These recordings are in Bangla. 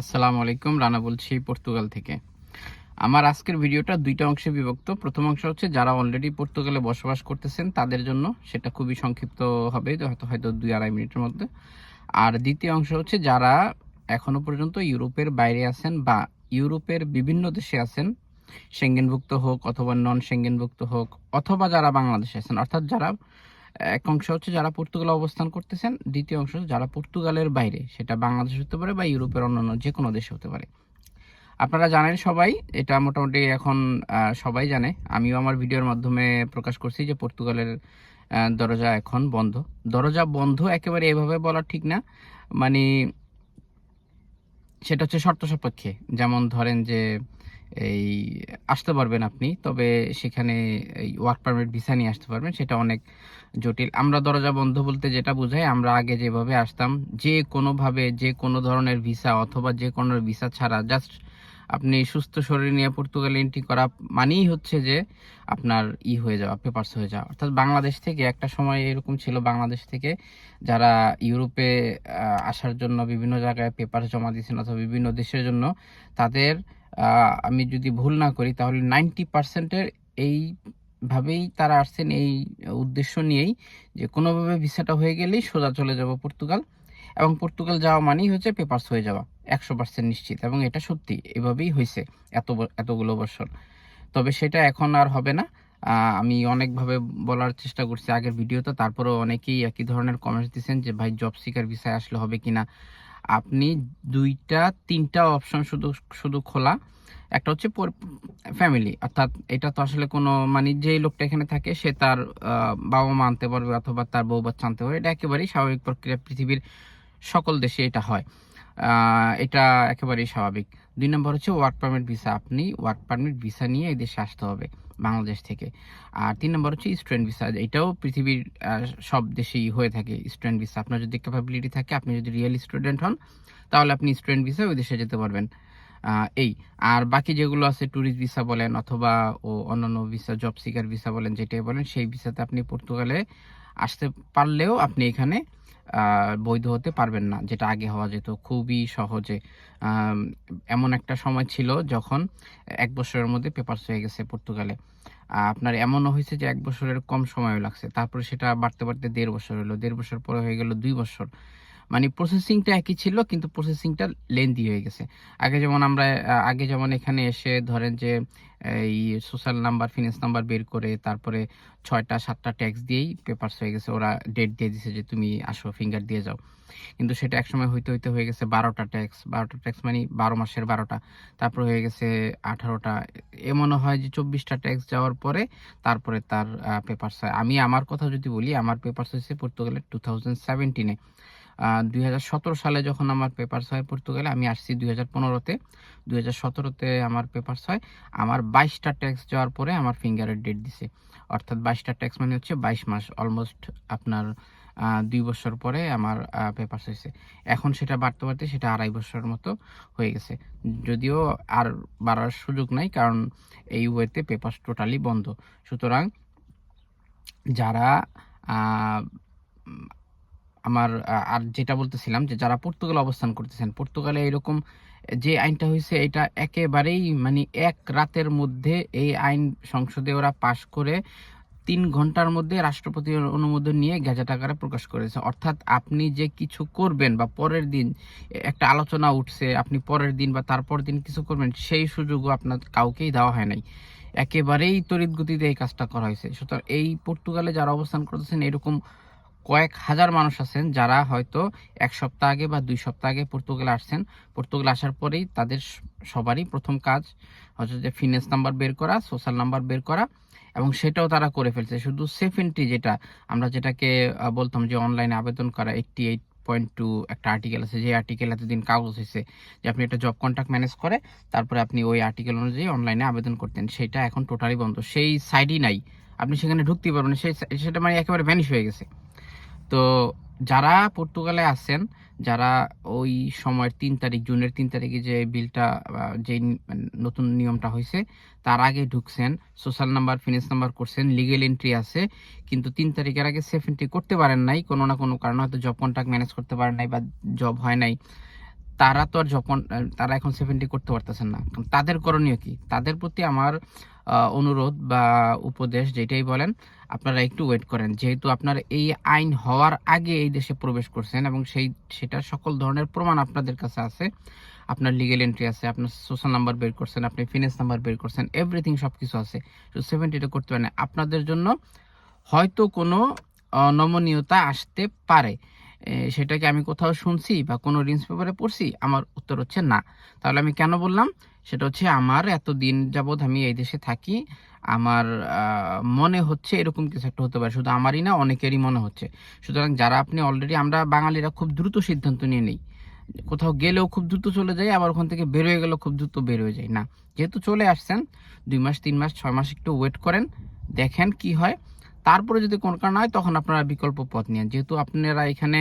আসসালামু আলাইকুম, রানা বলছি পর্তুগাল থেকে। আমার আজকের ভিডিওটা দুইটা অংশে বিভক্ত। প্রথম অংশ হচ্ছে, যারা অলরেডি পর্তুগালে বসবাস করতেছেন, তাদের জন্য সেটা খুবই সংক্ষিপ্ত হবে হয়তো হয়তো দুই আড়াই মিনিটের মধ্যে। আর দ্বিতীয় অংশ হচ্ছে, যারা এখনও পর্যন্ত ইউরোপের বাইরে আছেন বা ইউরোপের বিভিন্ন দেশে আছেন সেঙ্গেনভুক্ত হোক অথবা নন সেঙ্গেনভুক্ত হোক, অথবা যারা বাংলাদেশে আছেন, অর্থাৎ যারা এক অংশ হচ্ছে যারা পর্তুগালে অবস্থান করতেছেন, দ্বিতীয় অংশ যারা পর্তুগালের বাইরে, সেটা বাংলাদেশ হতে পারে বা ইউরোপের অন্যান্য যে কোনো দেশে হতে পারে। আপনারা জানেন সবাই, এটা মোটামুটি এখন সবাই জানে, আমিও আমার ভিডিওর মাধ্যমে প্রকাশ করছি যে পর্তুগালের দরজা এখন বন্ধ। দরজা বন্ধ একেবারে এভাবে বলা ঠিক না মানে সেটা হচ্ছে শর্ত সাপেক্ষে যেমন ধরেন যে এই আসতে পারবেন আপনি, তবে সেখানে এই ওয়ার্ক পারমিট ভিসা নিয়ে আসতে পারবেন, সেটা অনেক জটিল। আমরা দরজা বন্ধ বলতে যেটা বোঝাই, আমরা আগে যেভাবে আসতাম, যে কোনোভাবে যে কোনো ধরনের ভিসা অথবা যে কোনো ভিসা ছাড়া জাস্ট আপনি সুস্থ শরীর নিয়ে পর্তুগালে এন্ট্রি করা মানেই হচ্ছে যে আপনার ই হয়ে যাওয়া পেপারস হয়ে যাওয়া। অর্থাৎ বাংলাদেশ থেকে একটা সময় এরকম ছিল, বাংলাদেশ থেকে যারা ইউরোপে আসার জন্য বিভিন্ন জায়গায় পেপার জমা দিয়েছেন অথবা বিভিন্ন দেশের জন্য, তাদের আমি যদি ভুল না করি, তাহলে নাইনটি পার্সেন্টের এইভাবেই তারা আসছেন এই উদ্দেশ্য নিয়েই যে কোনোভাবে ভিসাটা হয়ে গেলেই সোজা চলে যাব পর্তুগাল এবং পর্তুগাল যাওয়া মানেই হচ্ছে পেপার্স হয়ে যাওয়া, একশো পার্সেন্ট নিশ্চিত এবং এটা সত্যি, এভাবেই হয়েছে এত এতগুলো বছর। তবে সেটা এখন আর হবে না। আমি অনেকভাবে বলার চেষ্টা করছি আগের ভিডিওতে, তারপরেও অনেকেই একই ধরনের কমেন্টস দিচ্ছেন যে, ভাই জব সিকার ভিসায় আসলে হবে কিনা? আপনি দুইটা, তিনটা অপশন শুধু শুধু খোলা। একটা হচ্ছে ফ্যামিলি অর্থাৎ এটা তো আসলে কোনো মানে যেই লোকটা এখানে থাকে, সে তার বাবা মা আনতে পারবে অথবা তার বউ বাচ্চা আনতে পারবে। এটা একেবারেই স্বাভাবিক প্রক্রিয়া, পৃথিবীর সকল দেশে এটা হয়। এটা একেবারেই স্বাভাবিক। দুই নম্বর হচ্ছে ওয়ার্ক পারমিট ভিসা আপনি ওয়ার্ক পারমিট ভিসা নিয়ে এই দেশে আসতে হবে। বাংলাদেশ থেকে। আর তিন নম্বর হচ্ছে স্টুডেন্ট ভিসা এটাও পৃথিবীর সব দেশেই হয়ে থাকে স্টুডেন্ট ভিসা আপনার যদি ক্যাপাবিলিটি থাকে, আপনি যদি রিয়েল স্টুডেন্ট হন, তাহলে আপনি স্টুডেন্ট ভিসা ওই দেশে যেতে পারবেন। এই। আর বাকি যেগুলো আছে ট্যুরিস্ট ভিসা বলেন, অথবা ও অন্যান্য ভিসা জব সিকার ভিসা বলেন, যেটাই বলেন, সেই ভিসাতে আপনি পর্তুগালে আসতে পারলেও আপনি এখানে বৈধ হতে পারবেন না, যেটা আগে হওয়া যেত। খুবই সহজে। এমন একটা সময় ছিল যখন এক বছরের মধ্যে পেপারস হয়ে গেছে পর্তুগালে। আপনার এমনও হয়েছে যে এক বছরের কম সময় লাগছে। তারপরে সেটা বাড়তে বাড়তে দেড় বছর হলো। দেড় বছর পরে হয়ে গেল দুই বছর। মানে প্রসেসিংটা একই ছিল, কিন্তু প্রসেসিংটা লেন্দি হয়ে গেছে। আগে যেমন আমরা আগে যেমন এখানে এসে ধরেন যে, এই সোশ্যাল নাম্বার ফিনান্স নাম্বার বের করে তারপরে ছয়টা, সাতটা ট্যাক্স দিয়েই পেপারস হয়ে গেছে। ওরা ডেট দিয়ে দিছে যে, তুমি আসো ফিঙ্গার দিয়ে যাও। কিন্তু সেটা একসময় হইতে হইতে হয়ে গেছে বারোটা ট্যাক্স বারোটা ট্যাক্স মানে বারো মাসের বারোটা। তারপরে হয়ে গেছে আঠারোটা। এমনও হয় যে, চব্বিশটা ট্যাক্স যাওয়ার পরে তারপরে তার পেপারস হয়। আমি আমার কথা যদি বলি, আমার পেপারস হয়েছে পর্তুগালের টু থাউজেন্ড সেভেন্টিনে দুই হাজার সতেরো সালে যখন আমার পেপারস হয় পর্তুগালে, আমি আসছি দুই হাজার পনেরোতে। দুই হাজার সতেরোতে আমার পেপারস হয়। আমার বাইশটা ট্যাক্স যাওয়ার পরে আমার ফিঙ্গারের ডেট দিছে। অর্থাৎ বাইশটা ট্যাক্স মানে হচ্ছে বাইশ মাস অলমোস্ট আপনার দুই বছর পরে আমার পেপারস হয়েছে এখন সেটা বাড়তে বাড়তে সেটা আড়াই বছরের মতো হয়ে গেছে। যদিও আর বাড়ার সুযোগ নাই, কারণ এই ওয়েতে পেপারস টোটালি বন্ধ। সুতরাং যারা আমার আর যেটা বলতেছিলাম যে যারা পর্তুগালে অবস্থান করতেছেন, পর্তুগালে এরকম যে আইনটা হয়েছে এটা একেবারেই মানে এক রাতের মধ্যে এই আইন সংসদে ওরা পাশ করে তিন ঘণ্টার মধ্যে রাষ্ট্রপতির অনুমোদন নিয়ে গ্যাজেট আকারে প্রকাশ করেছে। অর্থাৎ আপনি যে কিছু করবেন বা পরের দিন একটা আলোচনা উঠছে, আপনি পরের দিন বা তারপর দিন কিছু করবেন, সেই সুযোগও আপনার কাউকেই দেওয়া হয় নাই। একেবারেই তড়িৎ গতিতে এই কাজটা করা হয়েছে। সুতরাং এই পর্তুগালে যারা অবস্থান করতেছেন এরকম কয়েক হাজার মানুষ আছেন যারা হয়তো এক সপ্তাহ আগে বা দুই সপ্তাহ আগে পর্তুগাল আসছেন। পর্তুগাল আসার পরেই তাদের সবারই প্রথম কাজ হচ্ছে যে ফিনেন্স নাম্বার বের করা সোশ্যাল নাম্বার বের করা এবং সেটাও তারা করে ফেলছে। শুধু সেফ এন্ট্রি যেটা, আমরা যেটাকে বলতাম যে অনলাইনে আবেদন করা এইটটি এইট পয়েন্ট টু একটা আর্টিকেল আছে। যে আর্টিকেল এতদিন কাগজ হয়েছে যে আপনি একটা জব কন্ট্যাক্ট ম্যানেজ করে, তারপরে আপনি ওই আর্টিকেল অনুযায়ী অনলাইনে আবেদন করতেন। সেটা এখন টোটালি বন্ধ। সেই সাইডই নাই। আপনি সেখানে ঢুকতেই পারবেন সেই সেটা মানে একেবারে ভ্যানিশ হয়ে গেছে। তো যারা পর্তুগালে আছেন, যারা ওই সময়ের তিন তারিখ, জুনের তিন তারিখে যে বিলটা যে নতুন নিয়মটা হয়েছে, তার আগে ঢুকছেন, সোশ্যাল নাম্বার, ফিনান্স নাম্বার করছেন, লিগেল এন্ট্রি আছে, কিন্তু তিন তারিখের আগে সেফ এন্ট্রি করতে পারেন নাই, কোনো না কোনো কারণে হয়তো জব কন্ট্যাক্ট ম্যানেজ করতে পারেন নাই বা জব হয় নাই। তারা তো আর যখন তারা এখন সেভেন্টি করতে পারতেছেন না। তাদের করণীয় কি? তাদের প্রতি আমার অনুরোধ বা উপদেশ যেটাই বলেন, আপনারা একটু ওয়েট করেন। যেহেতু আপনার এই আইন হওয়ার আগে এই দেশে প্রবেশ করছেন এবং সেই, সেটা সকল ধরনের প্রমাণ আপনাদের কাছে আছে। আপনার লিগেল এন্ট্রি আছে, আপনার সোশ্যাল নাম্বার বের করছেন, আপনি ফিনান্স নাম্বার বের করছেন এভরিথিং সব কিছু আছে। তো সেভেন্টিটা করতে পারেন আপনাদের জন্য হয়তো কোনো নমনীয়তা আসতে পারে। সেটাকে আমি কোথাও শুনছি বা কোনো রিন্স পেপারে পড়ছি, আমার উত্তর হচ্ছে না। তাহলে আমি কেন বললাম? সেটা হচ্ছে আমার এত দিন যাবৎ আমি এই দেশে থাকি, আমার মনে হচ্ছে এরকম কিছু একটা হতে পারে। শুধু আমারই না, অনেকেরই মনে হচ্ছে। সুতরাং যারা আপনি অলরেডি আমরা বাঙালিরা খুব দ্রুত সিদ্ধান্ত নিয়ে নেই। কোথাও গেলেও খুব দ্রুত চলে যাই, আবার ওখান থেকে বের হয়ে গেলেও খুব দ্রুত বের হয়ে যায় না, যেহেতু চলে আসছেন, দুই মাস, তিন মাস, ছয় মাস একটু ওয়েট করেন, দেখেন কি হয়। তারপরে যদি কোনো কারণ হয়, তখন আপনারা বিকল্প পথ নেন যেহেতু আপনারা এখানে,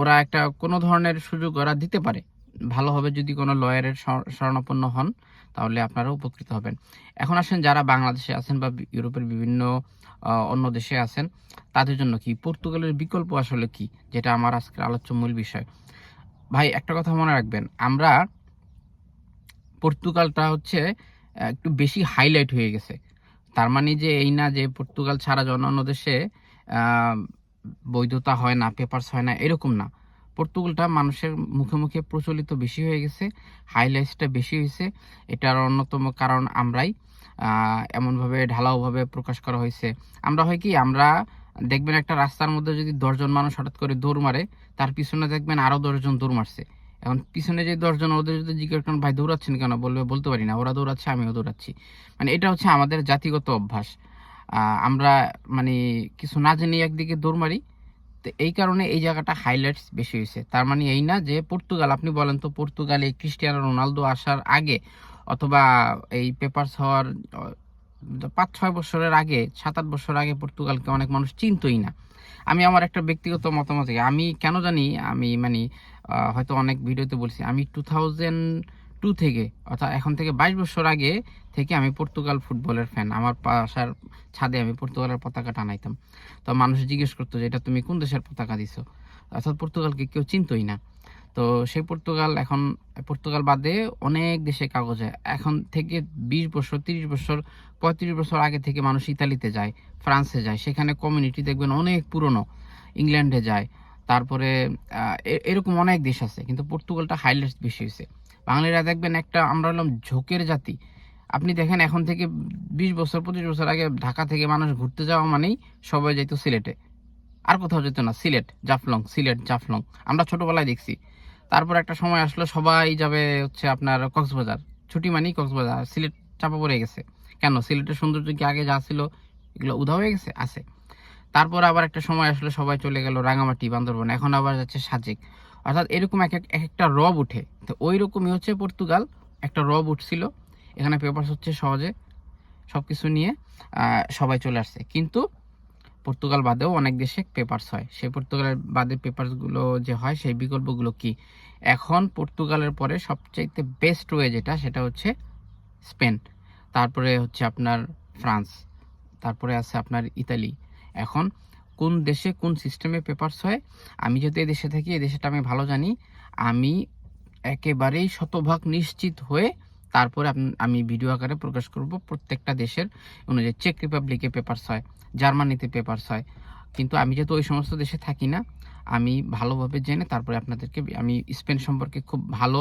ওরা একটা কোনো ধরনের সুযোগ ওরা দিতে পারে। ভালোভাবে যদি কোনো লয়ারের শরণাপন্ন হন, তাহলে আপনারা উপকৃত হবেন। এখন আসেন যারা বাংলাদেশে আছেন বা ইউরোপের বিভিন্ন অন্য দেশে আছেন, তাদের জন্য কি, পর্তুগালের বিকল্প আসলে কি, যেটা আমার আজকের আলোচ্য মূল বিষয়? ভাই, একটা কথা মনে রাখবেন, আমরা পর্তুগালটা হচ্ছে একটু বেশি হাইলাইট হয়ে গেছে। তার মানে যে এই না যে পর্তুগাল ছাড়া অন্যান্য দেশে বৈধতা হয় না, পেপারস হয় না, এরকম না। পর্তুগালটা মানুষের মুখে মুখে প্রচলিত বেশি হয়ে গেছে হাইলাইটসটা বেশি হয়েছে। এটার অন্যতম কারণ আমরাই এমনভাবে ঢালাওভাবে প্রকাশ করা হয়েছে। আমরা হয় কি, আমরা দেখবেন একটা রাস্তার মধ্যে যদি দশজন মানুষ হঠাৎ করে দৌড় মারে, তার পিছনে দেখবেন আরও দশজন দৌড় মারছে। এখন পিছনে যে দশজন, ওদের যদি জিজ্ঞেস করেন, ভাই, দৌড়াচ্ছেন কেন? বলবে, বলতে পারি না, ওরা দৌড়াচ্ছে, আমিও দৌড়াচ্ছি। মানে এটা হচ্ছে আমাদের জাতিগত অভ্যাস। আমরা মানে কিছু না জেনে একদিকে দৌড় মারি তো এই কারণে এই জায়গাটা হাইলাইটস বেশি হয়েছে। তার মানে এই না যে পর্তুগাল, আপনি বলেন তো পর্তুগালে ক্রিস্টিয়ানো রোনালদো আসার আগে অথবা এই পেপারস হওয়ার পাঁচ ছয় বছরের আগে সাত আট বছর আগে পর্তুগালকে অনেক মানুষ চিনতই না। আমি আমার একটা ব্যক্তিগত মতামত আমি কেন জানি, আমি মানে হয়তো অনেক ভিডিওতে বলছি, আমি টু থাউজেন্ড টু থেকে, অর্থাৎ এখন থেকে বাইশ বছর আগে থেকে আমি পর্তুগাল ফুটবলের ফ্যান আমার বাসার ছাদে আমি পর্তুগালের পতাকা টানাইতাম। তো মানুষ জিজ্ঞেস করতো যে, এটা তুমি কোন দেশের পতাকা দিছো? অর্থাৎ পর্তুগালকে কেউ চিনতই না। তো সেই পর্তুগাল এখন, পর্তুগাল বাদে অনেক দেশে কাগজে। এখন থেকে বিশ বছর, তিরিশ বছর, পঁয়ত্রিশ বছর আগে থেকে মানুষ ইতালিতে যায়, ফ্রান্সে যায়। সেখানে কমিউনিটি দেখবেন অনেক পুরনো। ইংল্যান্ডে যায়। তারপরে এরকম অনেক দেশ আছে, কিন্তু পর্তুগালটা হাইলাইটস বেশি হয়েছে বাঙালিরা দেখবেন একটা, আমরা হলাম ঝোঁকের জাতি। আপনি দেখেন এখন থেকে বিশ বছর, পঁচিশ বছর আগে ঢাকা থেকে মানুষ ঘুরতে যাওয়া মানেই সবাই যেত সিলেটে। আর কোথাও যেত না, সিলেট, জাফলং সিলেট, জাফলং। আমরা ছোটবেলায় দেখছি। তারপর একটা সময় আসলো, সবাই যাবে হচ্ছে আপনার কক্সবাজার। ছুটি মানেই কক্সবাজার সিলেট চাপা পড়ে গেছে। কেন? সিলেটের সৌন্দর্য কি আগে যা ছিল, এগুলো উধাও হয়ে গেছে? আছে। তারপর আবার একটা সময় আসলে, সবাই চলে গেল রাঙামাটি, বান্দরবন। এখন আবার যাচ্ছে সাজেক। অর্থাৎ এরকম এক এক এক একটা রব উঠে। তো ওই রকমই হচ্ছে পর্তুগাল, একটা রব উঠছিল। এখানে পেপার হচ্ছে সহজে সব কিছু নিয়ে সবাই চলে আসছে। কিন্তু পর্তুগাল বাদেও অনেক দেশে পেপারস হয়। সেই পর্তুগালের বাদে পেপারসগুলো যে হয়, সেই বিকল্পগুলো কি? এখন পর্তুগালের পরে সবচাইতে বেস্ট ওয়ে যেটা, সেটা হচ্ছে স্পেন। তারপরে হচ্ছে আপনার ফ্রান্স। তারপরে আছে আপনার ইতালি। এখন কোন দেশে কোন সিস্টেমে পেপারস হয়, আমি যেহেতু এই দেশে থাকি, এই দেশটা আমি ভালো জানি, আমি একেবারেই শতভাগ নিশ্চিত হয়ে তারপরে আমি ভিডিও আকারে প্রকাশ করব প্রত্যেকটা দেশের অনুযায়ী। চেক রিপাবলিকে পেপারস হয় জার্মানিতে পেপারস হয়। কিন্তু আমি যেহেতু ওই সমস্ত দেশে থাকি না আমি ভালোভাবে জেনে তারপরে আপনাদেরকে আমি স্পেন সম্পর্কে খুব ভালো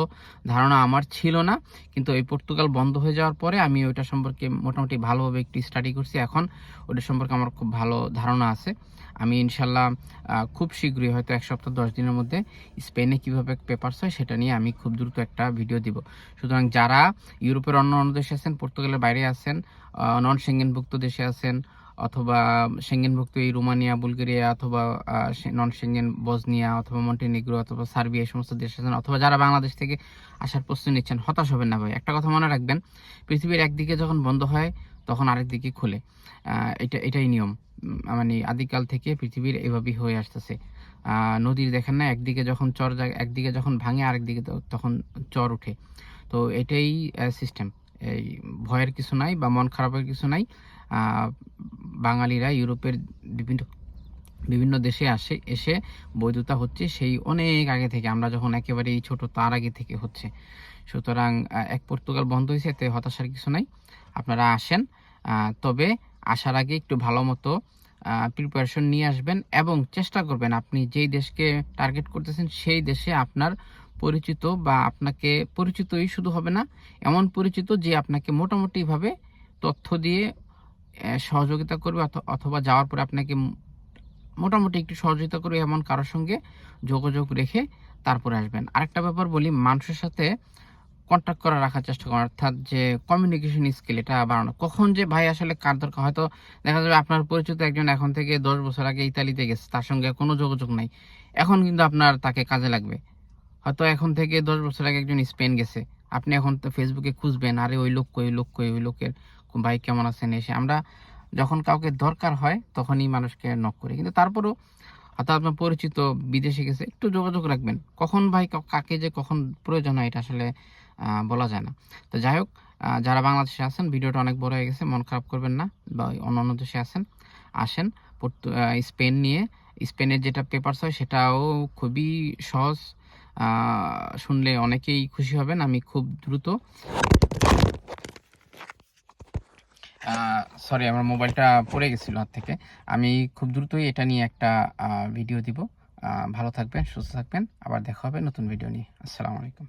ধারণা আমার ছিল না। কিন্তু এই পর্তুগাল বন্ধ হয়ে যাওয়ার পরে আমি ওইটা সম্পর্কে মোটামুটি ভালোভাবে একটু স্টাডি করছি। এখন ওটা সম্পর্কে আমার খুব ভালো ধারণা আছে। আমি ইনশাল্লাহ খুব শীঘ্রই হয়তো এক সপ্তাহ, দশ দিনের মধ্যে স্পেনে কীভাবে পেপারস হয় সেটা নিয়ে আমি খুব দ্রুত একটা ভিডিও দিব। সুতরাং যারা ইউরোপের অন্য অন্য দেশে আছেন, পর্তুগালের বাইরে আছেন নন সেঙ্গেনভুক্ত দেশে আছেন অথবা সেঙ্গেনভুক্ত এই রোমানিয়া, বুলগেরিয়া অথবা নন সেঙ্গেন বসনিয়া অথবা মন্টেনিগ্রো অথবা সার্বিয়া এই সমস্ত দেশ আছেন, অথবা যারা বাংলাদেশ থেকে আসার প্রস্তুতি নিচ্ছেন, হতাশ হবেন না ভাই। একটা কথা মনে রাখবেন, পৃথিবীর একদিকে যখন বন্ধ হয়, তখন আরেক দিকে খুলে এটা, এটাই নিয়ম। মানে আদিকাল থেকে পৃথিবীর এভাবেই হয়ে আসতেছে। নদীর দেখেন না, একদিকে যখন চর যায় একদিকে যখন ভাঙে, আরেকদিকে তখন চর উঠে তো এটাই সিস্টেম এই ভয়ের কিছু নাই বা মন খারাপের কিছু নাই। বাঙালিরা ইউরোপের বিভিন্ন বিভিন্ন দেশে আসে, এসে বৈধতা হচ্ছে সেই অনেক আগে থেকে, আমরা যখন একেবারেই ছোট তার আগে থেকে হচ্ছে। সুতরাং এক পর্তুগাল বন্ধ হয়েছে, এতে হতাশার কিছু নাই, আপনারা আসেন। তবে আসার আগে একটু ভালো মতো প্রিপারেশন নিয়ে আসবেন এবং চেষ্টা করবেন আপনি যেই দেশকে টার্গেট করতেছেন, সেই দেশে আপনার পরিচিত বা আপনাকে পরিচিতই শুধু হবে না, এমন পরিচিত যে আপনাকে মোটামুটিভাবে তথ্য দিয়ে সহযোগিতা করবে অথ- অথবা যাওয়ার পরে আপনাকে মোটামুটি একটু সহযোগিতা করবে এমন কারোর সঙ্গে যোগাযোগ রেখে তারপরে আসবেন। আরেকটা ব্যাপার বলি, মানুষের সাথে কন্ট্যাক্ট করা রাখার চেষ্টা করেন, অর্থাৎ যে কমিউনিকেশন স্কিল এটা বাড়ানো। কখন যে ভাই আসলে কার দরকার, হয়তো দেখা যাবে আপনার পরিচিত একজন এখন থেকে দশ বছর আগে ইতালিতে গেছে, তার সঙ্গে কোনো যোগাযোগ নাই। এখন কিন্তু আপনার তাকে কাজে লাগবে। হয়তো এখন থেকে দশ বছর আগে একজন স্পেন গেছে, আপনি এখন তো ফেসবুকে খুঁজবেন, আরে ওই লোক কই, ওই লোক কই, ওই লোকের ভাই কেমন আছেন? এসে আমরা যখন কাউকে দরকার হয় তখনই মানুষকে নক করি। কিন্তু তারপরও হয়তো আপনার পরিচিত বিদেশে গেছে, একটু যোগাযোগ রাখবেন। কখন ভাই কাকে যে কখন প্রয়োজন হয় এটা আসলে বলা যায় না। তো যাই হোক যারা বাংলাদেশে আছেন, ভিডিওটা অনেক বড় হয়ে গেছে, মন খারাপ করবেন না। বা অন্য অন্য দেশে আছেন, আসেন। স্পেন নিয়ে, স্পেনের যেটা পেপারস হয় সেটাও খুবই সহজ। শুনলে অনেকেই খুশি হবেন, আমি খুব দ্রুত সরি আমার মোবাইলটা পড়ে গেছিল হাত থেকে। আমি খুব দ্রুতই এটা নিয়ে একটা ভিডিও দিব। ভালো থাকবেন, সুস্থ থাকবেন। আবার দেখা হবে নতুন ভিডিও নিয়ে। আসসালামু আলাইকুম।